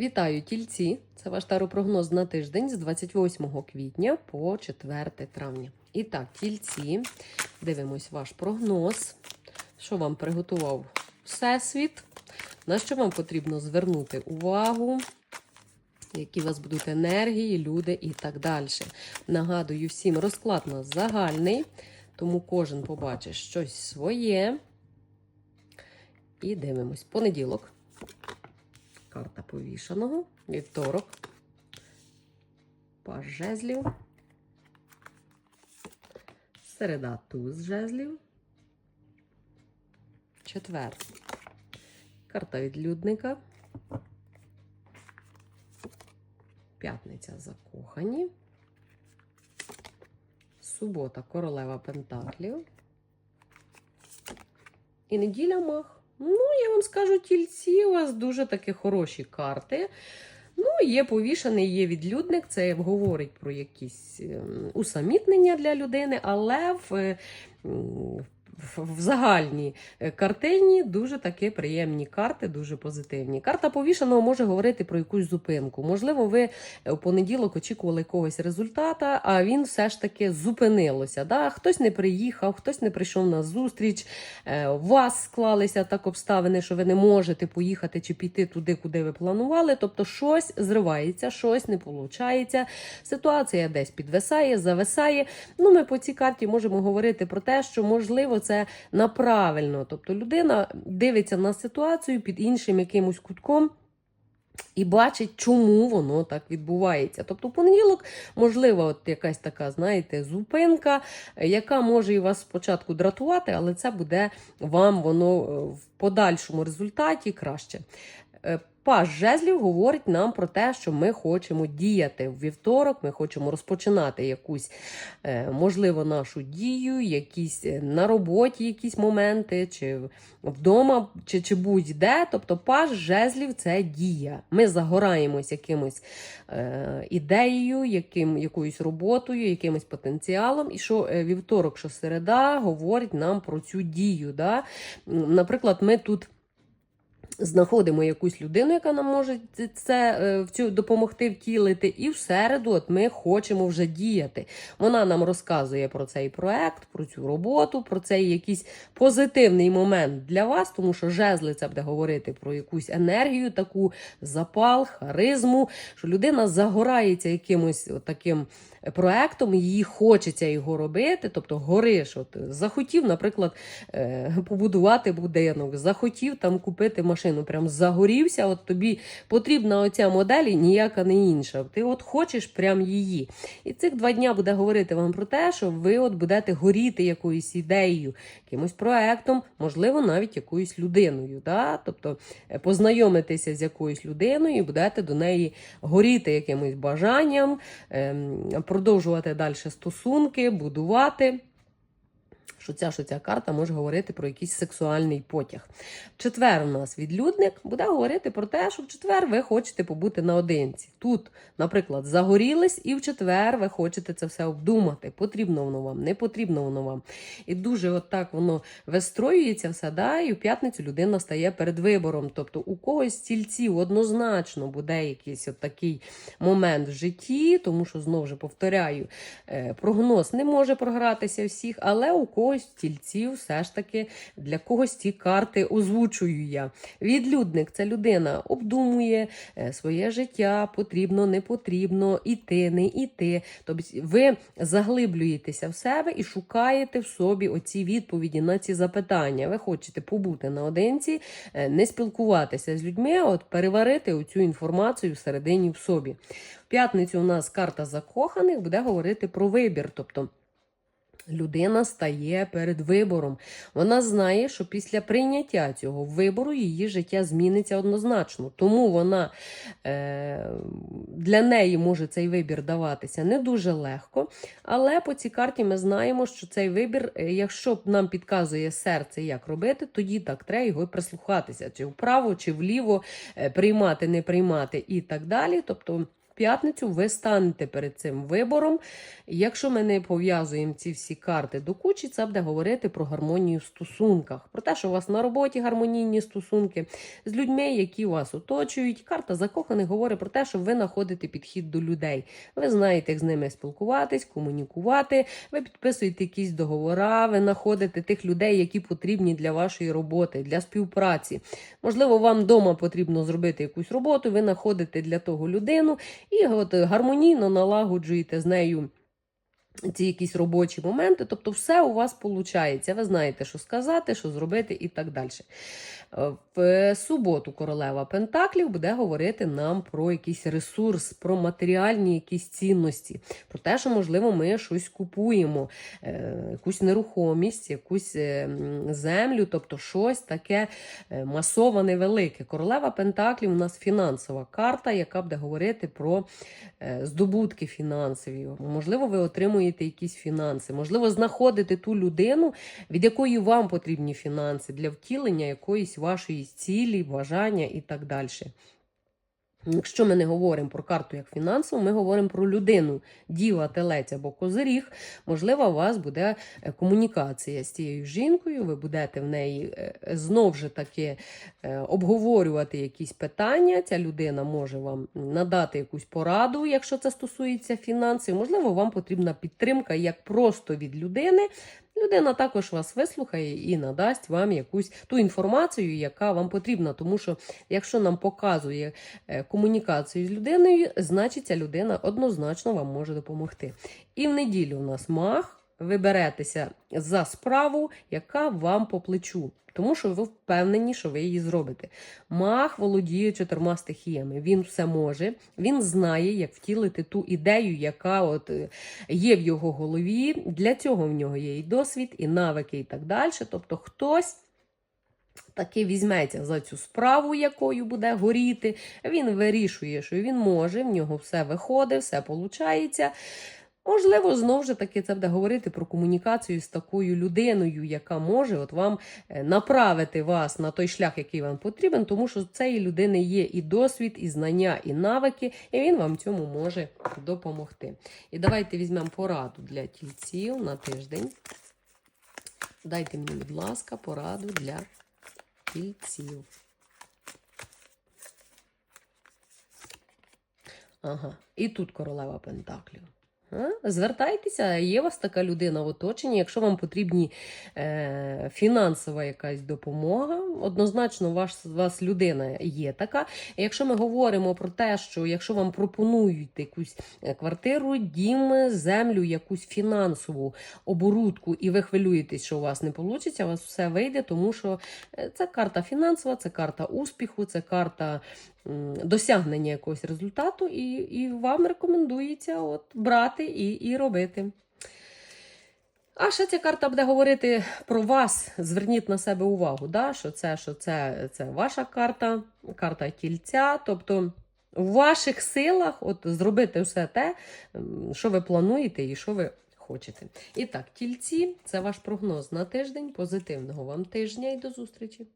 Вітаю тільці! Це ваш таропрогноз на тиждень з 28 квітня по 4 травня. І так, тільці, дивимось ваш прогноз. Що вам приготував Всесвіт? На що вам потрібно звернути увагу? Які у вас будуть енергії, люди і так далі. Нагадую всім, розклад у нас загальний, тому кожен побачить щось своє. І дивимось. Понеділок. Карта повішаного. Вівторок. Паж жезлів. Середа туз жезлів. Четвер. Карта відлюдника. П'ятниця закохані. Субота королева Пентаклів. І неділя мах. Ну, я вам скажу, тільці у вас дуже такі хороші карти. Ну, є повішений, є відлюдник, це говорить про якісь ем, усамітнення для людини, але в, в, загальній е, картині дуже такі приємні карти, дуже позитивні. Карта повішеного може говорити про якусь зупинку. Можливо, ви у понеділок очікували якогось результата, а він все ж таки зупинилося. Да? Хтось не приїхав, хтось не прийшов на зустріч. е, У вас склалися так обставини, що ви не можете поїхати чи піти туди, куди ви планували. Тобто щось зривається, щось не виходить. Ситуація десь підвисає, зависає. Ну, ми по цій карті можемо говорити про те, що можливо це направильно. Тобто людина дивиться на ситуацію під іншим якимось кутком. І бачить, чому воно так відбувається. Тобто, понеділок, можливо, от якась така, знаєте, зупинка, е, яка може і вас спочатку дратувати, але це буде вам воно е, в подальшому результаті краще. Паж жезлів говорить нам про те, що ми хочемо діяти в вівторок, ми хочемо розпочинати якусь, е, можливо, нашу дію, якісь е, на роботі якісь моменти, чи вдома, чи, чи будь-де. Тобто паж жезлів це дія. Ми загораємось якимось е, ідеєю, яким, якоюсь роботою, якимось потенціалом. І що е, вівторок, що середа говорить нам про цю дію. Да? Наприклад, ми тут знаходимо якусь людину, яка нам може це е, в цю допомогти втілити, і в середу от ми хочемо вже діяти. Вона нам розказує про цей проект, про цю роботу, про цей якийсь позитивний момент для вас, тому що жезли це буде говорити про якусь енергію, таку запал, харизму, що людина загорається якимось таким проектом, їй хочеться його робити, тобто гориш. От захотів, наприклад, е, побудувати будинок, захотів там купити машину, прям загорівся. От тобі потрібна оця модель, ніяка не інша. Ти от хочеш прям її. І цих два дня буде говорити вам про те, що ви от будете горіти якоюсь ідеєю, якимось проектом, можливо, навіть якоюсь людиною. Да? Тобто е, познайомитися з якоюсь людиною і будете до неї горіти якимось бажанням, ем, продовжувати далі стосунки, будувати. Що ця, що ця карта може говорити про якийсь сексуальний потяг. Четвер у нас відлюдник буде говорити про те, що в четвер ви хочете побути наодинці. Тут, наприклад, загорілись, і в четвер ви хочете це все обдумати. Потрібно воно вам, не потрібно воно вам. І дуже от так воно вистроюється все, да, і в п'ятницю людина стає перед вибором. Тобто у когось з цільців однозначно буде якийсь от такий момент в житті, тому що, знову ж повторяю, е, прогноз не може програтися всіх, але у когось з тільців все ж таки для когось ці карти озвучую я. Відлюдник це людина обдумує е, своє життя, потрібно, не потрібно, іти, не іти. Тобто ви заглиблюєтеся в себе і шукаєте в собі оці відповіді на ці запитання. Ви хочете побути наодинці, е, не спілкуватися з людьми, от переварити оцю інформацію всередині в собі. В п'ятницю у нас карта закоханих буде говорити про вибір. тобто Людина стає перед вибором. Вона знає, що після прийняття цього вибору її життя зміниться однозначно. Тому вона е, для неї може цей вибір даватися не дуже легко. Але по цій карті ми знаємо, що цей вибір, е, якщо нам підказує серце, як робити, тоді так треба його прислухатися, чи вправо, чи вліво, е, приймати, не приймати і так далі. Тобто. П'ятницю ви станете перед цим вибором. Якщо ми не пов'язуємо ці всі карти до кучі, це буде говорити про гармонію в стосунках, про те, що у вас на роботі гармонійні стосунки з людьми, які вас оточують. Карта закоханих говорить про те, що ви знаходите підхід до людей. Ви знаєте, як з ними спілкуватись, комунікувати. Ви підписуєте якісь договори, ви знаходите тих людей, які потрібні для вашої роботи, для співпраці. Можливо, вам вдома потрібно зробити якусь роботу, ви знаходите для того людину і от гармонійно налагоджуєте з нею. Ці якісь робочі моменти, тобто все у вас виходить. Ви знаєте, що сказати, що зробити і так далі. В суботу королева Пентаклів буде говорити нам про якийсь ресурс, про матеріальні якісь цінності, про те, що, можливо, ми щось купуємо, е, якусь нерухомість, якусь е, землю, тобто щось таке е, масоване велике. Королева Пентаклів у нас фінансова карта, яка буде говорити про здобутки фінансові. Можливо, ви отримуєте якісь фінанси, можливо, знаходите ту людину, від якої вам потрібні фінанси для втілення якоїсь вашої цілі, бажання і так далі. Якщо ми не говоримо про карту як фінансову, ми говоримо про людину, діва, телець або козиріг. Можливо, у вас буде е, комунікація з цією жінкою, ви будете в неї е, знов же таки е, обговорювати якісь питання. Ця людина може вам надати якусь пораду, якщо це стосується фінансів. Можливо, вам потрібна підтримка як просто від людини. Людина також вас вислухає і надасть вам якусь ту інформацію, яка вам потрібна. Тому що, якщо нам показує е, комунікацію з людиною, значить ця людина однозначно вам може допомогти. І в неділю у нас маг. Ви беретеся за справу, яка вам по плечу, тому що ви впевнені, що ви її зробите. Маг володіє чотирма стихіями. Він все може, він знає, як втілити ту ідею, яка от е, є в його голові. Для цього в нього є і досвід, і навики, і так далі. Тобто хтось. Таки візьметься за цю справу, якою буде горіти. Він вирішує, що він може, в нього все виходить, все виходить. Можливо, знову ж таки це буде говорити про комунікацію з такою людиною, яка може от вам е, направити вас на той шлях, який вам потрібен, тому що в цієї людини є і досвід, і знання, і навики, і він вам цьому може допомогти. І давайте візьмемо пораду для тільців на тиждень. Дайте мені, будь ласка, пораду для тільців. Ага, і тут королева Пентаклів. Звертайтеся, є у вас така людина в оточенні. Якщо вам потрібні е, фінансова якась допомога, однозначно ваш, вас людина є така. Якщо ми говоримо про те, що якщо вам пропонують якусь е, квартиру, дім, землю, якусь фінансову оборудку, і ви хвилюєтесь, що у вас не вийде, у вас все вийде, тому що е, це карта фінансова, це карта успіху, це карта досягнення якогось результату, і, і вам рекомендується от брати і, і робити. А ще ця карта буде говорити про вас. Зверніть на себе увагу, да? що це, що це, це ваша карта, карта тільця. Тобто в ваших силах от, зробити все те, що ви плануєте і що ви хочете. І так, тільці це ваш прогноз на тиждень. Позитивного вам тижня і до зустрічі!